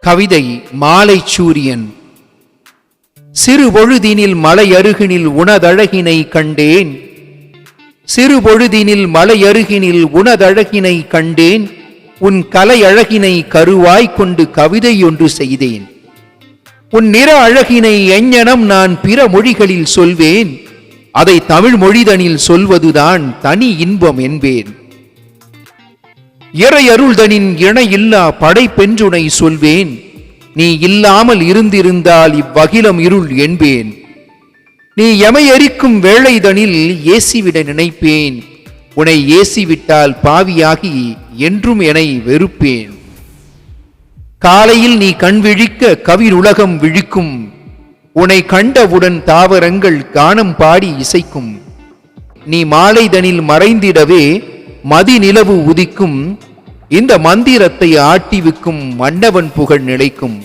கவிதை மாலை சூரியன். சிறு பொழுதினில் மலையருகினில் உனதழகினை கண்டேன். சிறு பொழுதினில் மலையருகினில் உனதழகினை கண்டேன். உன் கலையழகினை கருவாய் கொண்டு கவிதை ஒன்று செய்தேன். உன் நிற அழகினை எஞ்ஞனம் நான் பிற மொழிகளில் சொல்வேன். அதை தமிழ் மொழிதனில் சொல்வதுதான் தனி இன்பம் என்பேன். இறை அருள்தனின் இணை இல்லா படைப்பென்றுனை சொல்வேன். நீ இல்லாமல் இருந்திருந்தால் இவ்வகிலம் இருள் என்பேன். நீ எமையரிக்கும் வேளைதனில் ஏசிவிட நினைப்பேன். உன்னை ஏசிவிட்டால் பாவியாகி என்றும் என்னை வெறுப்பேன். காலையில் நீ கண் விழிக்க கவிருலகம் விழிக்கும். உன்னை கண்டவுடன் தாவரங்கள் கானம் பாடி இசைக்கும். நீ மாலைதனில் மறைந்திடவே மதி நிலவு உதிக்கும். இந்த மந்திரத்தை ஆட்டிவிக்கும் மன்னவன் புகழ் நிலைக்கும்.